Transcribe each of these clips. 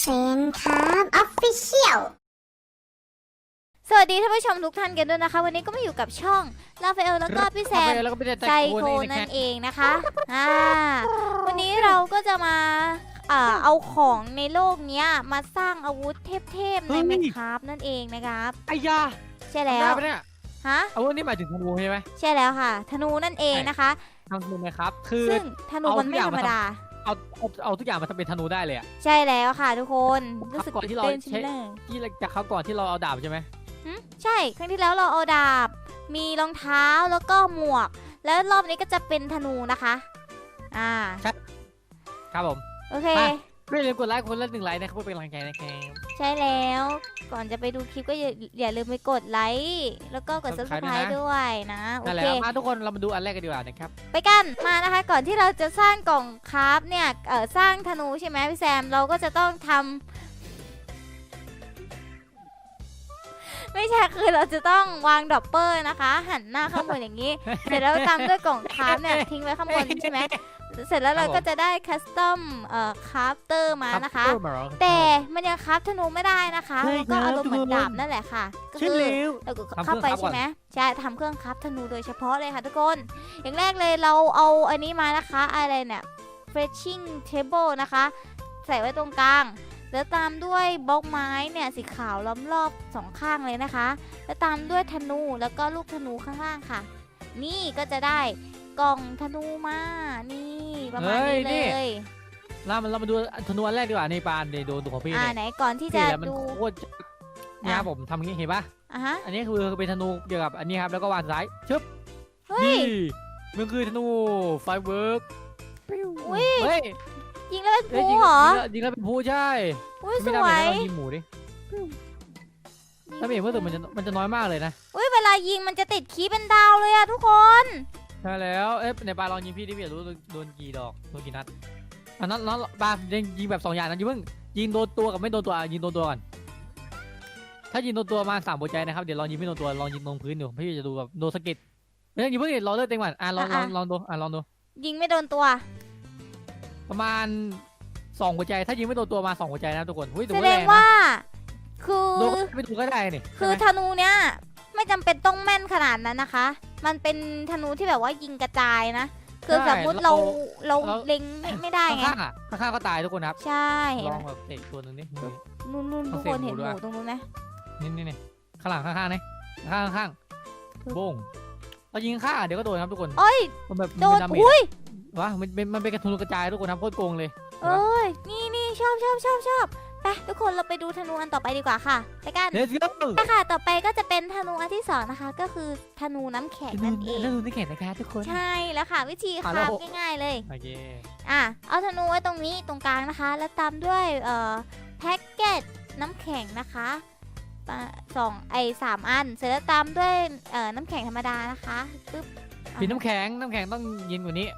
เซนครับออฟฟิเชียลสวัสดีท่านผู้ชมทุกท่านกันด้วยนะคะ วันนี้ก็มาอยู่กับช่องลาเฟลแล้วก็พี่แซมแล้วก็ไม่ได้ไซโคนั่นเองนะคะอ่าวันนี้เราก็จะมาอ่าเอาของในโลกเนี้ยมาสร้างอาวุธเทพๆในแมคคราฟนั่นเองนะครับไอ้ยาใช่ทำแล้วได้ปะเนี่ยฮะอาวุธนี่หมายถึงธนูใช่ไหมใช่แล้วค่ะ ธนูนั่นเองนะคะทำธนูไหมครับ คือซึ่งธนูเอามันไม่ทุกอย่างธรรมมาทำดา เอาเอาเอาทุกอย่างมาทำเป็นธนูได้เลยอะ ใช่แล้วค่ะทุกคนรู้สึกก่อนที่เราเต้นใช้ใช่ไหมที่จากเขาวก่อนที่เราเอาดาบใช่ไหมหึใช่ ครั้งที่แล้วเราเอาดาบ มีรองเท้าแล้วก็หมวก แล้วรอบนี้ก็จะเป็นธนูนะคะ อ่า ครับผม โอเค มา ไม่ลืมกดไลค์คนละหนึ่งไลค์นะครับเพื่อเป็นกำลังใจนะครับ ใช่แล้วก่อนจะไปดูคลิปก็อย่าอย่าลืมไปกดไลค์แล้วก็กด subscribe ด้วยนะโอนั่นแหละเค ครับมาทุกคนเรามาดูอันแรกกันดีกว่านะครับ ไปกันมานะคะก่อนที่เราจะสร้างกล่องคราฟเนี่ยเออสร้างธนูใช่ไหมพี่แซมเราก็จะต้องทำไม่ใช่คือเราจะต้องวางดรอปเปอร์นะคะ หันหน้าข้างบนอย่างนี้ เสร็จแล้วตามด้วยกล่องคราฟเนี่ยทิ้งไว้ข้างบนใช่ไหม เสร็จแล้วเราก็จะได้คัสตอมเอ่อคราฟเตอร์มานะคะรับเพิ่มมาเหรอแต่มันยังคราฟธนูไม่ได้นะคะใช่แล้วก็ครับอารมณ์เหมือนทุกคนดาบนั่นแหละค่ะ ก็ใช่คือแล้วเราก็ทำเครื่เข้าองไปคราฟก่อนใช่ไหมใช่ทำเครื่องคราฟธนูโดยเฉพาะเลยค่ะทุกคน อย่างแรกเลยเราเอาอันนี้มานะคะ อะไรเนี่ย fetching table นะคะ ใส่ไว้ตรงกลาง แล้วตามด้วยบล็อกไม้เนี่ยสีขาวล้อมรอบสองข้างเลยนะคะ แล้วตามด้วยธนูแล้วก็ลูกธนูข้างล่างค่ะ นี่ก็จะได้กล่องธนูมา นี่ ประมาณนี้เลยเรามาเรามาดูธนูอันแรกดีกว่าในปานเดี๋ยวดูดูของพี่อ่าเนี่ยไหนก่อนที่พี่จะแล้วมันดู โคตรจะเนี่ยครับผมทำอย่างนี้เห็นปะอะฮะ อันนี้คือเป็นธนูเกี่ยวกับอันนี้ครับแล้วก็วางซ้ายชึบเฮ้ย นี่มันคือธนูไฟเวิร์กอุ้ย เฮ้ยยิงแล้วเป็นเอ้ยภูยิงเหรอยิงแล้วยิงแล้วเป็นผู้ใช่อุ้ยสไม่ได้วเลยยนะเรายิงหมูดิถ้าไม่เห็นว่าตัวมันจะมันจะน้อยมากเลยนะ อุ้ยเวลายิงมันจะติดคีย์เป็นดาวเลยอะทุกคนใช่แล้วเอ๊ะในปลาลองยิงพี่ดิพี่อยากรู้โดนกี่ดอกโดนกี่นัดอันนั้นนั้นปลายิงยิงแบบสองอย่างนะยิงเพิ่งยิงโดนตัวกับไม่โดนตัวอะยิงโดนตัวก่อนถ้ายิงโดนตัวมาสามหัวใจนะครับเดี๋ยวลองยิงไม่โดนตัวลองยิงตรงพื้นดูพี่จะดูแบบโดนสะเก็ดไม่ต้องยิงเพิ่งรอเลือดเต็มก่อนอะลองลองลองดูอะลองดูยิงไม่โดนตัว ประมาณสองหัวใจ ถ้ายิงไม่โดนตัวมาสองหัวใจนะทุกคนหุ้ยแสถือดว่างแรงว่านะคือโดนไม่ถูกก็ได้นี่คือใช่ไหมธนูเนี้ยไม่จำเป็นต้องแม่นขนาดนั้นนะคะ มันเป็นธนูที่แบบว่ายิงกระจายนะ คือสมมติเราเราเล็งไม่ไม่ได้ไง ข้างๆอะข้างๆก็ตายทุกคนครับใช่เห็นลไหอมงแบบเตะตัวหนึ่งนี่ นู่นนู่นต้ทุอกงคนเซฟเห็นหมูหด้วยมูตรงนู้นไหม นี่นี่นี่ข้างหลังข้างๆนี่ข้างข้างๆโบ้งเรายิงข้างๆเดี๋ยวก็โดนครับทุกคนโอ้ย มันแบบโดน มัดาเมจอุ้ย วะมันเป็นมันเป็นกระทุนกระจายทุกคนครับโคตรโกงเลย เอ้ย นี่นี่ชอบชอบชอบชอบ ไปทุกคนเราไปดูธนูอันต่อไปดีกว่าค่ะไปกันเลสโก้ค่ะต่อไปก็จะเป็นธนูอันที่สองนะคะ ก็คือธนูน้ำแข็งนั่นเอง แล้วดูนี่แข่งนะคะทุกคน ใช่แล้วค่ะ วิธีคอะแล้ราวบง่ายๆเลย โอเค อะเอาธนูไว้ตรงนี้ตรงกลางนะคะ แล้วตามด้วยเอ่อแพ็กเกจน้ำแข็งนะคะปะสองไอสามอัน เสร็จแล้วตามด้วยเอ่อน้ำแข็งธรรมดานะคะปึ๊บอะพี่น้ำแข็ง น้ำแข็งต้องเย็นกว่านี้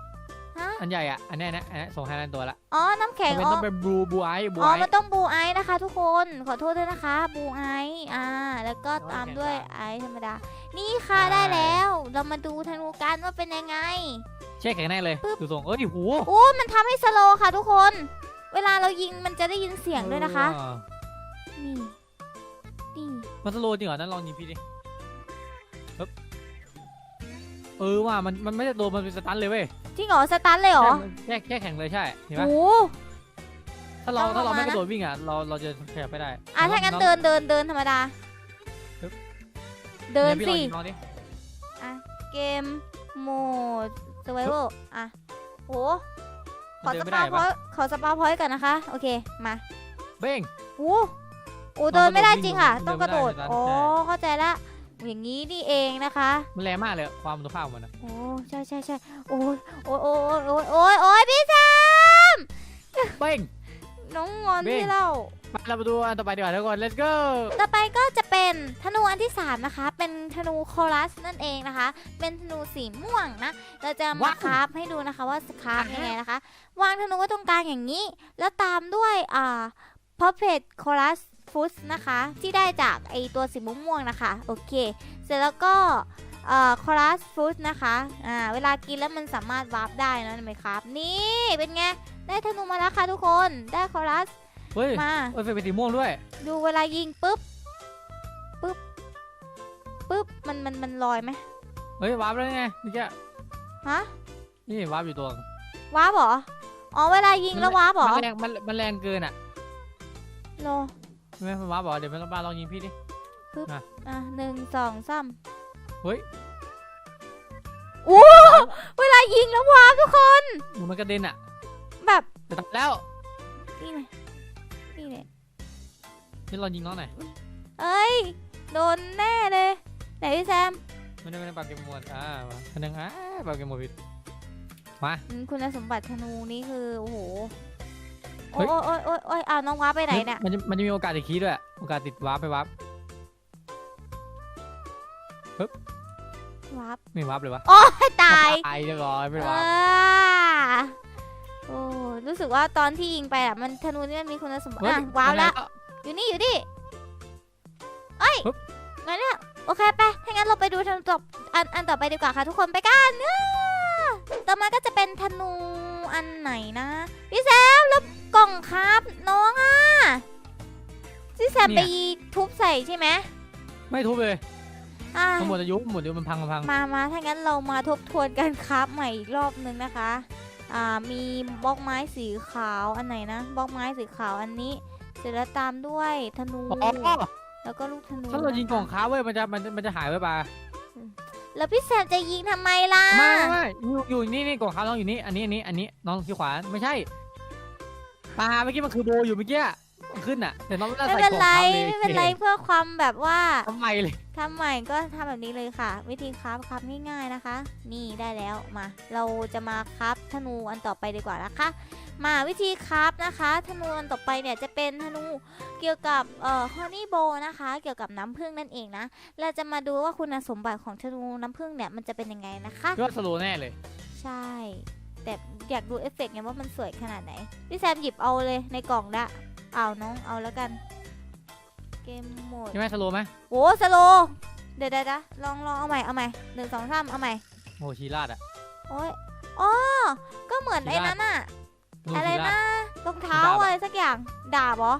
ฮะอันใหญ่อะ อันเนี้ยนะอันเนี้ยส่งให้นันตัวละอ๋อน้ำแข็งมันอ๋อต้องเป็นบลูบูไอบูอ๋อไอมันต้องบูไอซ์นะคะ ทุกคนขอโทษด้วยนะคะบูไอซ์อ่า แล้วก็ตามด้วยไอซ์ธรรมดา นี่ค่ะได้แล้ว เรามาดูธนูกันว่าเป็นยังไงเช็คแข็งแน่เลยปึ๊บดูทรงเอ้ยโหโอ้มันทำให้สโลว์ค่ะทุกคน เวลาเรายิงมันจะได้ยินเสียงด้วยนะคะเออนี่นี่มันสโลว์จริงเหรอนั่นลองยิงพี่ดิปึ๊บเออว่ามันมันไม่ได้โดนมันเป็นสตันเลยเว้ย จริงเหรอสตันเลยเหรอแค่แค่แข็งเลยใช่เห็นปะโอ้ ถ้าเราต้องถ้าเราลงมาไม่กนะระโดดวิ่งอะเราเราจะขยับไม่ได้อะถ้างั้นเดินเดินเดินธรรมดาปึ๊บเดินพี่ลอสิงยิงลองดิเกมโหมด survival อะโหขอมันเดิสนไม่ปาได้พอปะยขอสปาพอยต์ก่อนนะคะ โอเคมาเบ้งโอ้โหเดินไม่ได้จริงค่ะมันต้องเดิกนระไม่โดได้ดใช่อ๋อเข้าใจละ อย่างนี้นี่เองนะคะ มันแรงมากเลยอะความคุณภาพของมันอะโอ้ใช่ใช่ใช่โอ้ยโอ้ยโอ้ยโอ้ยโอ้ยโอ้ยพี่แซมเบ้ง น้องงอนเบ้งพี่เล่ามาเรามาดูอันต่อไปดีกว่าทุกคน let's go ต่อไปก็จะเป็นธนูอันที่ 3 นะคะ เป็นธนูโคลัสนั่นเองนะคะ เป็นธนูสีม่วงนะ เราจะมาว้าวคราฟให้ดูนะคะว่าคราฟอ่าฮะยังไงนะคะ วางธนูไว้ตรงกลางอย่างนี้ แล้วตามด้วยอ่า puppet chorus foot นะคะ ที่ได้จากไอตัวสีม่วงๆนะคะ โอเค เสร็จแล้วก็เอ่อ chorus foot นะคะอ่าเวลากินแล้วมันสามารถวาร์ปได้นะไหมครับ นี่เป็นไง ได้ธนูมาแล้วค่ะทุกคน ได้ chorus เฮ้ยมาเฮ้ยไฟเป็นสีม่วงด้วย ดูเวลายิงปุ๊บ ปุ๊บ ปุ๊บ มันมันมันลอยไหมเฮ้ยวาร์ปแล้วไงเมื่อกี้ ฮะ นี่วาร์ปอยู่ตัวว้าบเหรอ อ๋อ เวลายิงแล้วว้าบเหรอมันแรงมันมันแรงเกินอะโลใช่ ไหมมันวาร์ปบอกเดี๋ยวมันบ้าลองยิงพี่ดิ อะหนึ่งสองสามเฮ้ย โอ้เวลายิงแล้วว้าบทุกคนมันกระเด็นอะแบบจะตัดแล้ว นี่ไงนี่ไงนี่เรายิงน้องหน่อยเอ้ย โดนแน่เลย ไหนพี่แซมไม่ได้ไม่ได้ปากเกมหมดอ่ามาคนหนึงอ่าปากเกมหมดผิดอืมคุณสมบัติธนูนี่คือ โอ้โหเฮ้ โอ้ยยโอ้ยโอ้ยโอ้ยอ้าวน้องว้าไปไหนเนี่ยมันจะมันจะมีโอกาสติดคีย์ด้วย โอกาสติดวาร์ปไปวาร์ปว้าบไม่วาร์ปเลยวะให้ตายตายเรียบร้อยไม่วาอ่าร์ปโอ้รู้สึกว่าตอนที่ยิงไปอะมันธนูนี่มันมีคุณสมบัติเฮ้ยอะว้าวแล้วมันอยู่นี่อยู่นี่เอ้ยปึ๊บงั้นเนี่ยโอเคไปถ้างั้นเราไปดูธนูต่ออันอันต่อไปดีกว่าค่ะทุกคนไปกันอ่าต่อมาก็จะเป็นธนูอันไหนนะพี่แซมแล้วก ล่องครับ น้องอะพี่แซมไปทุบใส่ใช่ไหมไม่ทุบเลยอ่าทั้งหมดอายุหมดเดี๋ยวมันพังมันพังมามาถ้างั้นเรามาทบทวนกันครับใหม่อีกรอบนึงนะคะ อ่า มีบล็อกไม้สีขาวอันไหนนะ บล็อกไม้สีขาวอันนี้ เสร็จแล้วตามด้วยธนูอ๋อแล้วก็ลูกธนูถ้าเรายิงกล่องนะคะค้าเว้ยมันจะมันจะมันจะหายไปปะแล้วพี่แซมจะยิงทำไมล่ะไม่ไม่ไม่อยู่อยู่นี่นี่กล่องค้าน้องอยู่นี่ อันนี้อันนี้อันนี้น้องที่ขวาไม่ใช่ ปลาเมื่อกี้มันคือโบอยู่เมื่อกี้มันขึ้นอะแต่น้องไม่ได้ไม่ใส่เป็นกล่องไรค้าเลยไม่เป็นไรเพื่อความแบบว่าทำไมเลยทำใหม่ก็ทำแบบนี้เลยค่ะ วิธีครับครับง่ายๆนะคะ นี่ได้แล้วมา เราจะมาครับธนูอันต่อไปดีกว่านะคะ มาวิธีครับนะคะธนูอันต่อไปเนี่ยจะเป็นธนูเกี่ยวกับเอ่อฮอนี่โบนะคะ เกี่ยวกับน้ำผึ้งนั่นเองนะเราจะมาดูว่าคุณสมบัติของธนูน้ำผึ้งเนี่ยมันจะเป็นยังไงนะคะคิดว่าสโลว์แน่เลย ใช่ แต่อยากดูเอฟเฟกต์ไงว่ามันสวยขนาดไหน พี่แซมหยิบเอาเลยในกล่องละเอาน้องเอาแล้วกัน เกมโหมดใช่ไหมสโลว์ไหมโอ้สโลว์เดี๋ยวเดี๋ยวเดี๋ยวลองลองเอาใหม่เอาใหม่หนึ่งสองสามเอาใหม่โอ้ชีราดอะโอ้ยอ๋อก็เหมือนชีไอ้ราดนั้นอะลูกอะไรชีรานะดรองเท้าดาบอะอะไรสักอย่างดาบเหรอ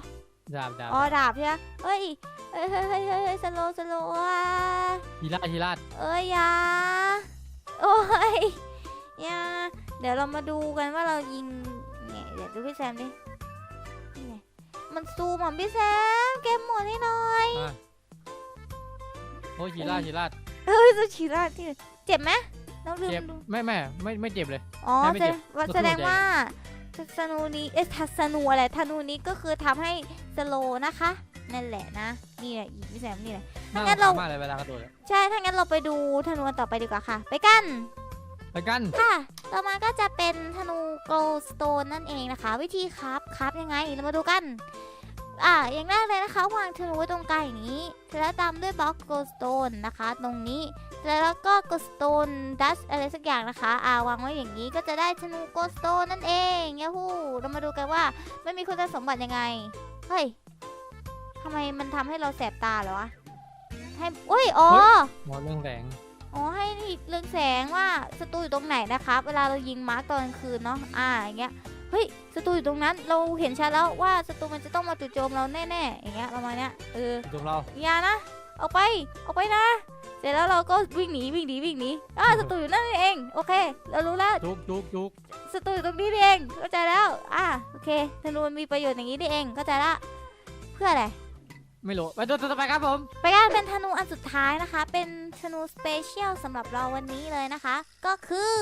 ดาบดาบอ๋อดาบใช่ไหมเฮ้ยเฮ้ยเฮ้ยเฮ้ยเฮ้ยสโลว์สโลว์อะชีราดชีราดเอ้ยอยาโอ้ยอยา เดี๋ยวเรามาดูกันว่าเรายิงเนี่ยเดี๋ยวดูพี่แซมดินี่ไงมันซูมอะพี่แซมเกมโหมดให้หน่อยอะโอ้ยชีราดชีราดเฮ้ยสุชิระที่เจ็บไหมน้องลืมเจ็บดู ไม่ไม่ไม่ไม่เจ็บเลย อ๋อไม่ไม่แสเจ็ดบงว่าก็คือแสดงหัวใจ ว่าธนูนี้เอ๊ะทัศนูอะไรธนูนี้ก็คือทำให้สโลว์นะคะ นั่นแหละนะ นี่แหละอีพี่แซมนี่แหละ น่างั้นรำเราคาญมากเลยเวลากระโดดอะใช่ ถ้างั้นเราไปดูธนูกันต่อไปดีกว่าค่ะ ไปกัน ไปกัน ค่ะ ต่อมาก็จะเป็นธนูโกลสโตนนั่นเองนะคะ วิธีครับครับยังไงเรามาดูกัน อ่าอย่างแรกเลยนะคะ วางธนูไว้ตรงกลางอย่างนี้เสร็จแล้วตามด้วยบล็อกโกลสโตนนะคะ ตรงนี้แล้วก็โกลสโตนดัชอะไรสักอย่างนะคะอ่าวางไว้อย่างนี้ก็จะได้ธนูโกลสโตนนั่นเองยาฮูเรามาดูกันว่ามันมีคุณสมบัติยังไง เฮ้ยทำไมมันทำให้เราแสบตาเหรอวะให้อุ้ยอ๋อหมอเรื่องแสงอ๋อให้ เรืองแสงว่าศัตรูอยู่ตรงไหนนะคะเวลาเรายิงมาร์กตอนกลางคืนเนาะอ่าอย่างเงี้ยเฮ้ยศัตรูอยู่ตรงนั้นเราเห็นชัดแล้วว่าศัตรูมันจะต้องมาจู่โจมเราแน่ๆอย่างเงี้ยประมาณเนี้ยเออตรงเราอย่านะออกไปออกไปนะเสร็จแล้วเราก็วิ่งหนีวิ่งหนีวิ่งหนีอ่าศัตรูอยู่นั่นเองโอเค เรารู้แล้วจุกจุกจุกศัตรูอยู่ตรงนี้นี่เองเข้าใจแล้วอ่าโอเคธนูมันมีประโยชน์อย่างนี้นี่เองเข้าใจละเพื่ออะไร ไม่รู้ไปตัวต่อไปครับผม ไปกันเป็นธนูอันสุดท้ายนะคะ เป็นธนูสเปเชียลสำหรับเราวันนี้เลยนะคะ ก็คือ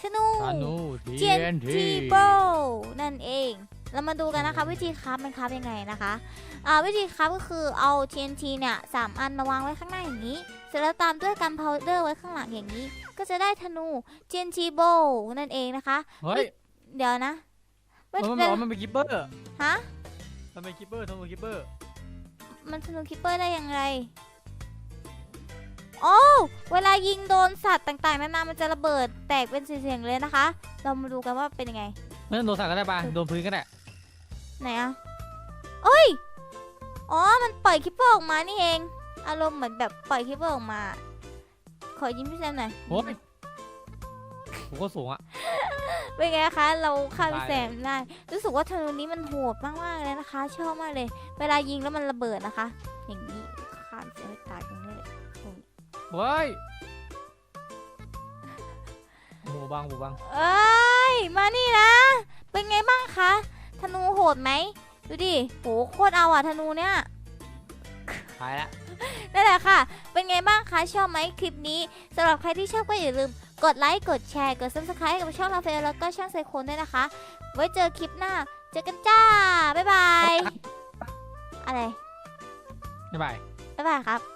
ธนูธนู TNT TNT bow นั่นเอง เรามาดูกันนะคะ วิธีคราฟมันคราฟยังไงนะคะอ่าวิธีคราฟก็คือเอา TNT เนี่ยสามอันมาวางไว้ข้างหน้าอย่างนี้ เสร็จแล้วตามด้วยกันพาวเดอร์ไว้ข้างหลังอย่างนี้ ก็จะได้ธนู TNT bow นั่นเองนะคะเฮ้ยเดี๋ยวนะมันบอกว่ามันเป็นคิปเปอร์ฮะมันเป็นคิปเปอร์ธนูคิปเปอร์ มันธนูคิปเปอร์ได้ยังไงโอ้เวลายิงโดนสัตว์ต่างๆนานามันจะระเบิดแตกเป็นเสียงๆเลยนะคะ เรามาดูกันว่าเป็นยังไงไม่ต้องโดนสัตว์ก็ได้ปะโดนพื้นก็ได้ไหนอะเอ้ยอ๋อ มันปล่อยคิปเปอร์ออกมานี่เอง อารมณ์เหมือนแบบปล่อยคิปเปอร์ออกมา ขอยิ้มพี่แซมหน่อยโอ้ยผมก็สูงอะ เป็นไงคะ เราฆ่าพี่แซมได้รู้สึกว่าธนูนี้มันโหดมากๆเลยนะคะ ชอบมากเลย เวลายิงแล้วมันระเบิดนะคะ อย่างนี้ฆ่าพี่แซมให้ตายตรงนี้เลยเฮ้ยหมูบังหมูบังเอ้ยมานี่นะ เป็นไงบ้างคะธนูโหดไหมดูดิโหโคตรเอาอะธนูเนี่ยตายละนั่นแหละค่ะ เป็นไงบ้างคะชอบไหมคลิปนี้สำหรับใครที่ชอบก็อย่าลืม กดไลค์ กดแชร์ กด subscribe กับช่องลาเฟลแล้วก็ช่องไซโคนด้วยนะคะ ไว้เจอคลิปหน้า เจอกันจ้า บ๊ายบาย อะไร บ๊ายบาย บ๊ายบายครับ